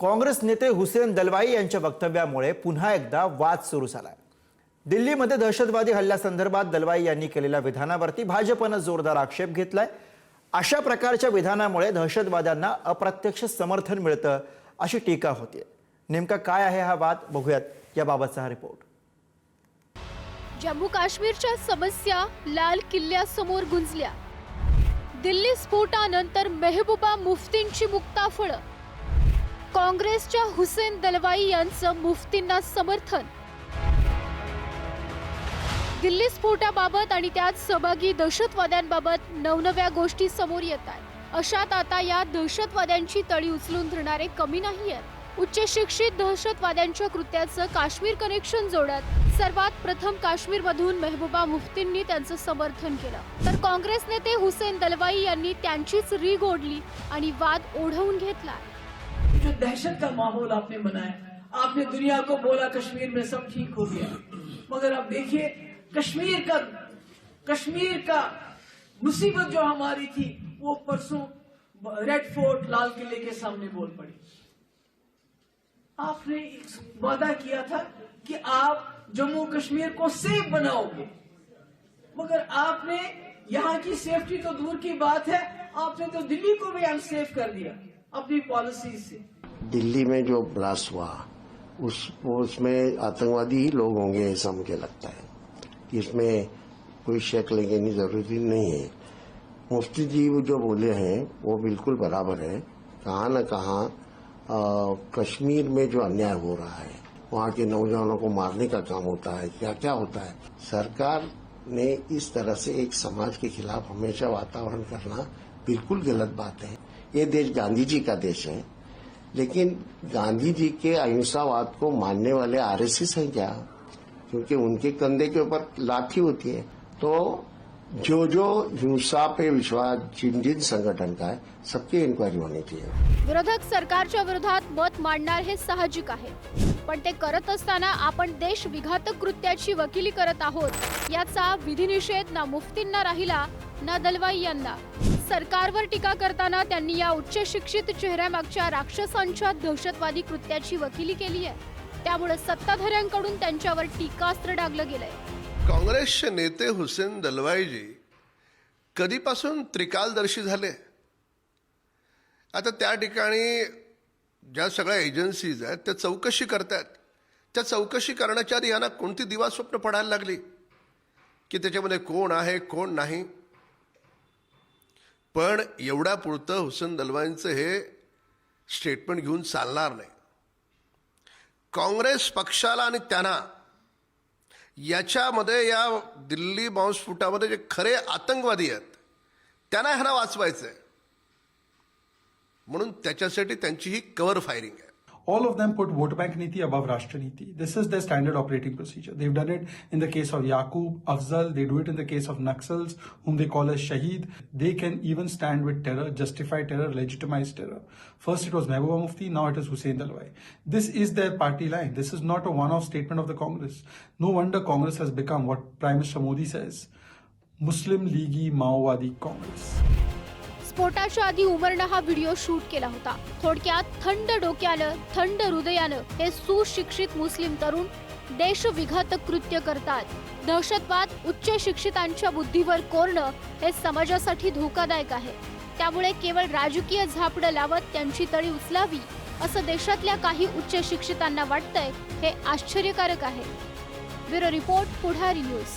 काँग्रेस नेते हुसेन दलवाई यांच्या वक्तव्यामुळे पुन्हा एकदा वाद सुरू झालाय. दिल्लीमध्ये दहशतवादी हल्ल्यासंदर्भात दलवाई यांनी केलेल्या विधानावरती भाजपनं जोरदार आक्षेप घेतलाय. अशा प्रकारच्या विधानामुळे दहशतवाद्यांना अप्रत्यक्ष समर्थन मिळतं अशी टीका होती नेमका काय आहे हा वाद बघूयात याबाबतचा हा रिपोर्ट. जम्मू काश्मीरच्या समस्या लाल किल्ल्यासमोर गुंजल्या. दिल्ली स्फोटानंतर मेहबूबा मुफ्तींची मुक्ताफळं काँग्रेसच्या हुसेन दलवाई यांचं मुफ्तींना समर्थन. दिल्ली स्फोटाबाबत आणि त्यात सहभागी दहशतवाद्यांबाबत नवनव्या गोष्टी समोर येत आहेत. अशात आता या दहशतवाद्यांची तळी उचलून धरणारे कमी नाही आहेत. उच्च शिक्षित दहशतवाद्यांच्या कृत्याचं काश्मीर कनेक्शन जोडत सर्वात प्रथम काश्मीरमधून मेहबूबा मुफ्तींनी त्यांचं समर्थन केलं. तर काँग्रेस नेते हुसेन दलवाई यांनी त्यांचीच रीग ओढली आणि वाद ओढवून घेतला जो दहशत का माहौल आपने बनाया आपने दुनिया को बोला कश्मीर में सब ठीक हो गया। मगर आप देखिए, कश्मीर का कश्मीर का मुसीबत जो हमारी थी, वो परसों रेड फोर्ट लाल किले के सामने बोल पड़ी। आपने वादा किया था कि आप जम्मू कश्मीर को सेफ़ बनाओगे। मगर आपने यहाँ की सेफ्टी तो दूर की बात है, आपने तो दिल्ली को भी अनसेफ कर दिया अपनी पॉलिसी से। दिल्ली में जो ब्लास्ट हुआ, उस, उसमें आतंकवादी ही लोग होंगे ऐसा मुझे लगता है। इसमें कोई शक लेने की ज़रूरत नहीं है। मुफ्ती जी जो बोले हैं, वो बिल्कुल बराबर है। कहाँ न कहाँ कश्मीर में जो अन्याय हो रहा है, वहाँ के नौजवानों को मारने का काम होता है। क्या क्या होता है? सरकार ने इस तरह से एक समाज के खिलाफ हमेशा वातावरण करना बिल्कुल गलत बात है। ये देश गांधी जी का देश है। लेकिन गांधी जी के अहिंसावाद को मानने वाले आरएसएस हैं क्या? क्योंकि उनके कंधे के ऊपर लाठी होती है। तो जो जो हिंसा पे विश्वास जिन जिन संगठन का है सबकी इन्क्वायरी होनी चाहिए। विरोधक सरकारच्या विरोधात मत मांडणार हे साहजिक आहे. पण ते करत असताना आपण देश विघातक कृत्याची वकिली करत आहोत याचा विधिनिषेध ना मुफ्तींना राहिला ना दलवाई यांना सरकारवर टीका करताना त्यांनी या उच्च शिक्षित चेहऱ्यामागच्या राक्षसांच्या दहशतवादी कृत्याची वकिली केली आहे. त्यामुळे सत्ताधाऱ्यांकडून त्यांच्यावर टीकास्त्र डागलं गेलंय. काँग्रेसचे नेते हुसेन दलवाईजी कधीपासून त्रिकालदर्शी झाले? आता त्या ठिकाणी ज्या सगळ्या एजन्सीज आहेत त्या चौकशी करतात त्या चौकशी करण्याच्या आधी यांना कोणती दिवास्वप्न पडायला लागली? की त्याच्यामध्ये कोण आहे कोण नाही? पण एवढ्या पुरतं हुसेन दलवाईंचं हे स्टेटमेंट घेऊन चालणार नाही. काँग्रेस पक्षाला आणि त्यांना याच्यामध्ये या दिल्ली बॉम्बस्फोटामध्ये जे खरे आतंकवादी आहेत त्यांना ह्यांना वाचवायचं आहे म्हणून त्याच्यासाठी त्यांची ही कवर फायरिंग आहे. All of them put vote bank niti above Rashtra Niti. This is their standard operating procedure. They've done it in the case of Yaqub, Afzal, they do it in the case of Naxals, whom they call as Shaheed. They can even stand with terror, justify terror, legitimize terror. First it was Mehbooba Mufti, now it is Hussein Dalwai. This is their party line. This is not a one-off statement of the Congress. No wonder Congress has become what Prime Minister Modi says, Muslim Leaguey Maowadi Congress. स्फोटाच्या आधी उमरनं हा video shoot केला होता. थोडक्यात थंड डोक्यानं थंड हृदयानं हे सुशिक्षित मुस्लिम तरुण देशविघातक कृत्य करतात. दहशतवाद उच्च शिक्षितांच्या बुद्धीवर कोरणं हे समाजासाठी धोकादायक आहे. त्यामुळे केवळ राजकीय झापडं लावत त्यांची तळी उचलावी असं देशातल्या काही उच्च शिक्षितांना वाटतंय हे आश्चर्यकारक आहे. Bureau report Pudhari News.